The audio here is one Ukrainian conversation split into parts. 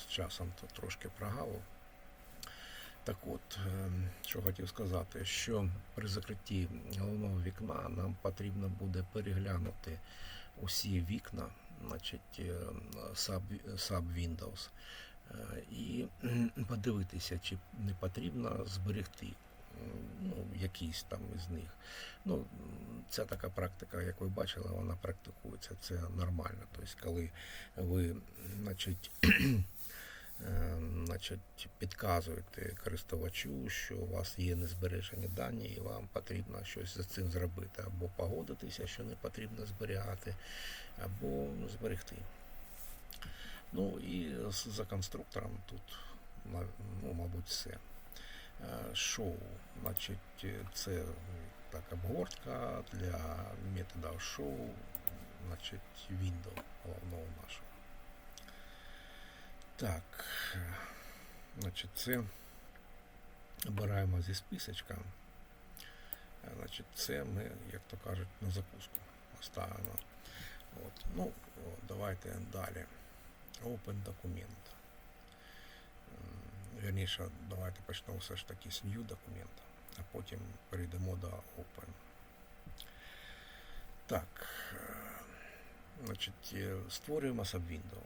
з часом то трошки прогавив. Так от, е, що хотів сказати, що при закритті головного вікна нам потрібно буде переглянути усі вікна, значить, е, sub Windows, е, і подивитися, чи не потрібно зберегти ну, якийсь там із них. Ну, це така практика, як ви бачили, вона практикується, це нормально. Тобто, коли ви, значить, значить, підказуєте користувачу, що у вас є незбережені дані, і вам потрібно щось за цим зробити, або погодитися, що не потрібно зберігати, або зберегти. Ну і за конструктором тут, ну, мабуть, все. Е, Шоу, значить, це так, обгортка для метода шоу, значить, window головного нашого. Так, значить, це обираємо зі списочка. Значить, це ми, як то кажуть, на закуску оставимо. От. Ну, давайте далі. Open документ. Вірніше, давайте почнемо все ж таки з new документа, а потім перейдемо до Open. Так, е, значить, е, створюємо subwindow.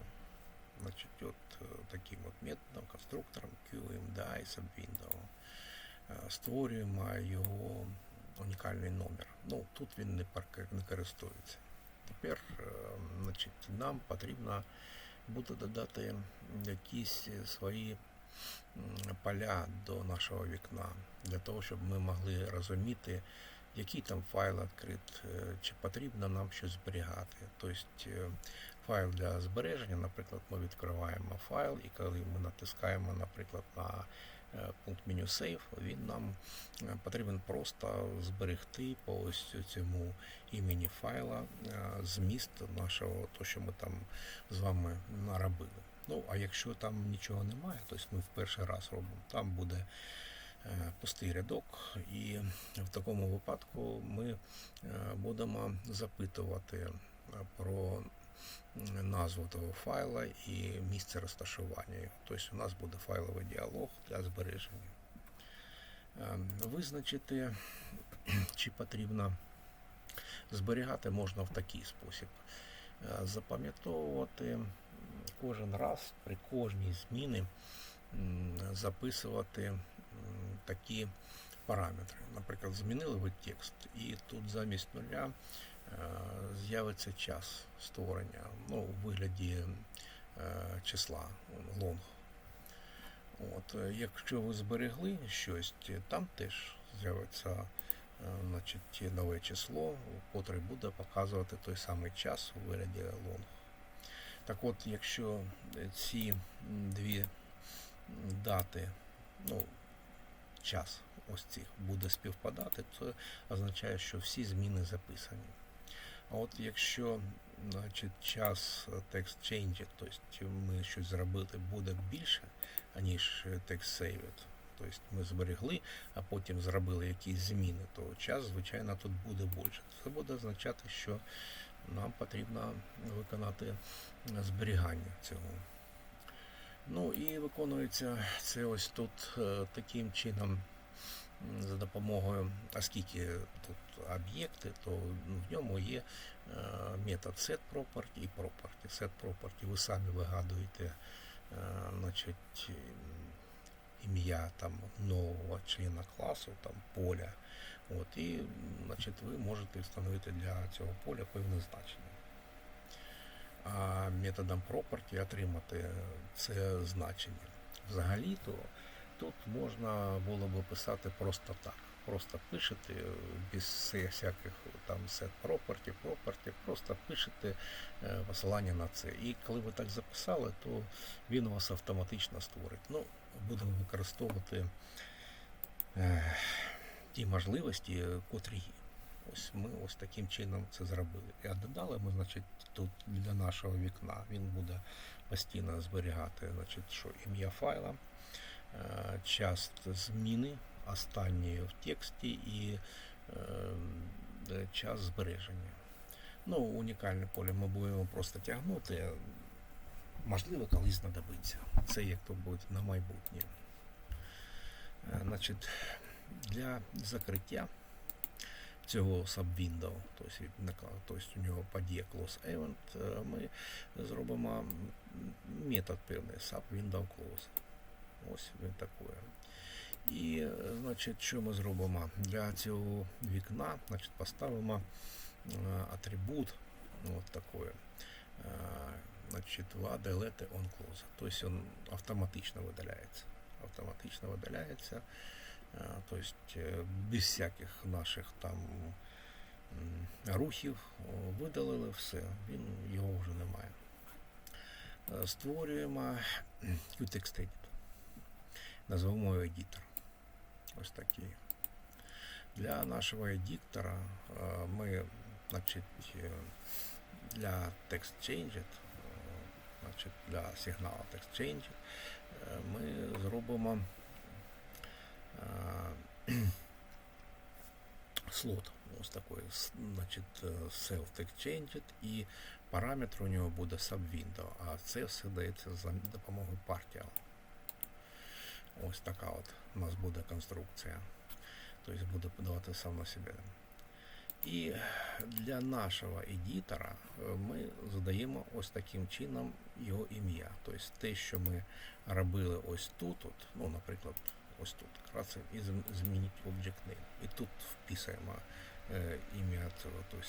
Значить, от е, таким от методом, конструктором QMDI subwindow. Е, Створюємо його унікальний номер. Ну, тут він не користується. Тепер е, значить, нам потрібно буде додати якісь свої поля до нашого вікна, для того, щоб ми могли розуміти, який там файл відкрит, е, чи потрібно нам щось зберігати. Тобто е, файл для збереження, наприклад, ми відкриваємо файл, і коли ми натискаємо, наприклад, на е, пункт меню Save, він нам потрібен просто зберегти по ось цьому імені файла зміст нашого, то, що ми там з вами наробили. Ну, а якщо там нічого немає, тобто ми в перший раз робимо, там буде пустий рядок, і в такому випадку ми е, будемо запитувати е, про назву того файла і місце розташування. Тобто у нас буде файловий діалог для збереження. Е, Визначити, чи потрібно зберігати можна в такий спосіб. Е, Запам'ятовувати кожен раз при кожній зміні записувати такі параметри. Наприклад, змінили ви текст, і тут замість нуля е, з'явиться час створення ну, у вигляді е, числа long. От, е, якщо ви зберегли щось, там теж з'явиться значить, нове число, котре буде показувати той самий час у вигляді long. Так от, якщо ці дві дати, ну, час ось цих буде співпадати, це означає, що всі зміни записані. А от якщо значить, час е, text change, тобто ми щось зробили, буде більше, аніж text saved, тобто ми зберегли, а потім зробили якісь зміни, то час, звичайно, тут буде більше. Це буде означати, що нам потрібно виконати зберігання цього. Ну і виконується це ось тут е, таким чином за допомогою, оскільки тут об'єкти, то в ньому є метод setProperty і property. SetProperty ви самі вигадуєте е, значить, ім'я там нового члена класу, там поля. От, і значить, ви можете встановити для цього поля певне значення. А методом property отримати це значення. Взагалі-то тут можна було би писати просто так. Просто пишете без всяких там set property, property, просто пишете е, посилання на це. І коли ви так записали, то він вас автоматично створить. Ну, будемо використовувати е, ті можливості, котрі є. Ось ми ось таким чином це зробили. А додали ми, значить, тут для нашого вікна він буде постійно зберігати, значить, що ім'я файла, е, час зміни, останньої в тексті і е, час збереження. Ну, унікальне поле ми будемо просто тягнути. можливо, колись знадобиться. Це як то буде на майбутнє. Е, Значить, для закриття цього subwindow, тобто, тобто у нього подіє close event, е, ми зробимо метод певний subwindow close. Ось він такий. І, е, значить, що ми зробимо? Для цього вікна значить, поставимо е, атрибут от такой. Е, Значить, delete on close. Тобто він автоматично видаляється. Автоматично видаляється. Е, Тобто е, без всяких наших там рухів видалили все, він його вже немає. Е, Створюємо Qtext Edit. Назвемо едітор. Ось такий. Для нашого едітора ми, значить, для text change, е, значить, для сигналу text change е, ми зробимо слот. Ось такий, с- значить, е, self text changed і параметр у нього буде subwindow, а це все дається за допомогою partial. Ось така от у нас буде конструкція. Тобто буде подавати сам на себе. І для нашого едітора е, ми задаємо ось таким чином його ім'я. Тобто те, що ми робили ось тут, от, ну, наприклад, ось тут, красимо і зм- змінити object name. І тут вписуємо е, ім'я цього, тобто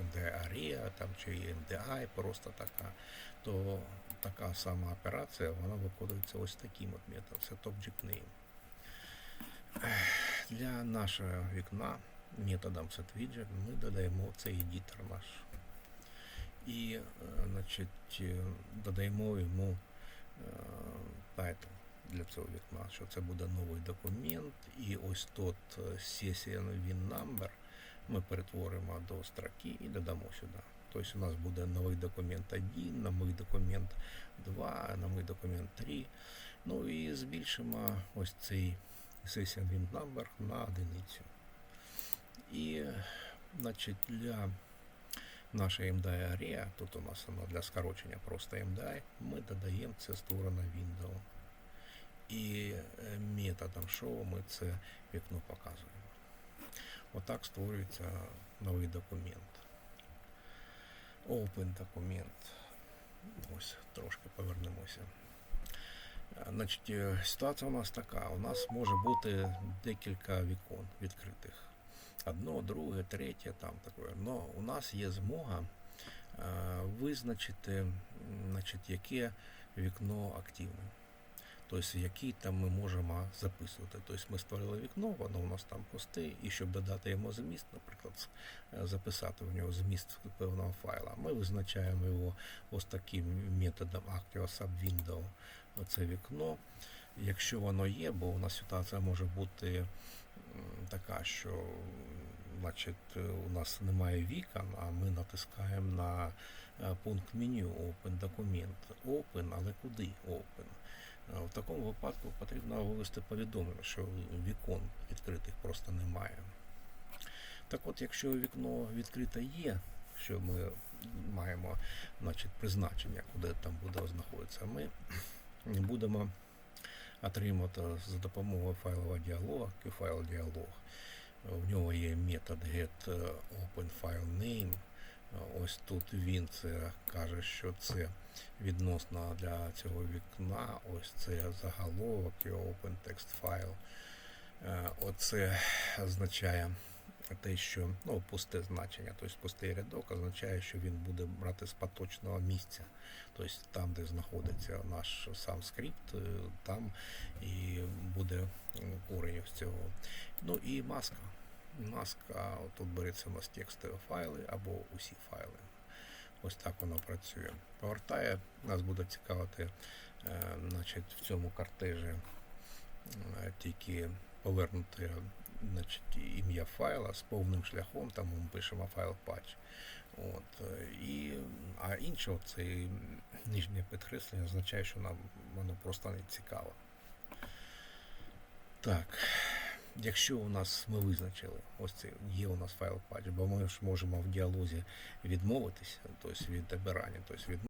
MDI Aria там, чи MDI просто така, то така сама операція, вона виконується ось таким от методом. Це object name. Для нашого вікна методом setWidget ми додаємо цей едітор наш. І е, значить, е, додаємо йому е, title для цього вікна, що це буде новий документ, і ось тот session win number ми перетворимо до строки і додамо сюди. Тобто у нас буде новий документ 1, новий документ 2, новий документ 3. Ну і збільшимо ось цей session win number на одиницю. І значить, для нашої MDI ARIA, тут у нас воно для скорочення просто MDI, ми додаємо це створено window. І е, методом show ми це вікно показуємо. Отак створюється новий документ. Open документ. Ось трошки повернемося. Значить, е, ситуація у нас така. У нас може бути декілька вікон відкритих. Одно, друге, третє, там таке. Но у нас є змога е, визначити, значить, яке вікно активне. Тобто, які там ми можемо записувати. Тобто ми створили вікно, воно у нас там пусте, і щоб додати йому зміст, наприклад, е, записати в нього зміст певного файла, ми визначаємо його ось таким методом Active Subwindow, оце вікно. Якщо воно є, бо у нас ситуація може бути така, що значить, е, у нас немає вікон, а ми натискаємо на е, пункт меню Open документ. Open, але куди Open? В такому випадку потрібно вивести повідомлення, що вікон відкритих просто немає. Так от, якщо вікно відкрите є, що ми маємо значить, призначення, куди там буде знаходитися, ми будемо отримати за допомогою файлового діалога, QFile діалог. В нього є метод get open file name. Ось тут він це каже, що це відносно для цього вікна. Ось це заголовок і open text file. Е, Оце означає те, що ну, пусте значення, тобто пустий рядок означає, що він буде брати з поточного місця. Тобто там, де знаходиться наш сам скрипт, е, там і буде корень з цього. Ну і маска. Маска тут береться у нас текстові файли або усі файли. Ось так воно працює. Повертає, нас буде цікавити е, значить, в цьому картежі е, тільки повернути значить, ім'я файла з повним шляхом, там ми пишемо файл patch. От, е, і, а інше, це нижнє підкреслення означає, що нам воно просто не цікаво. Так. Якщо у нас ми визначили, ось це є у нас файл патч, бо ми ж можемо в діалозі відмовитися, тобто від обирання, тобто від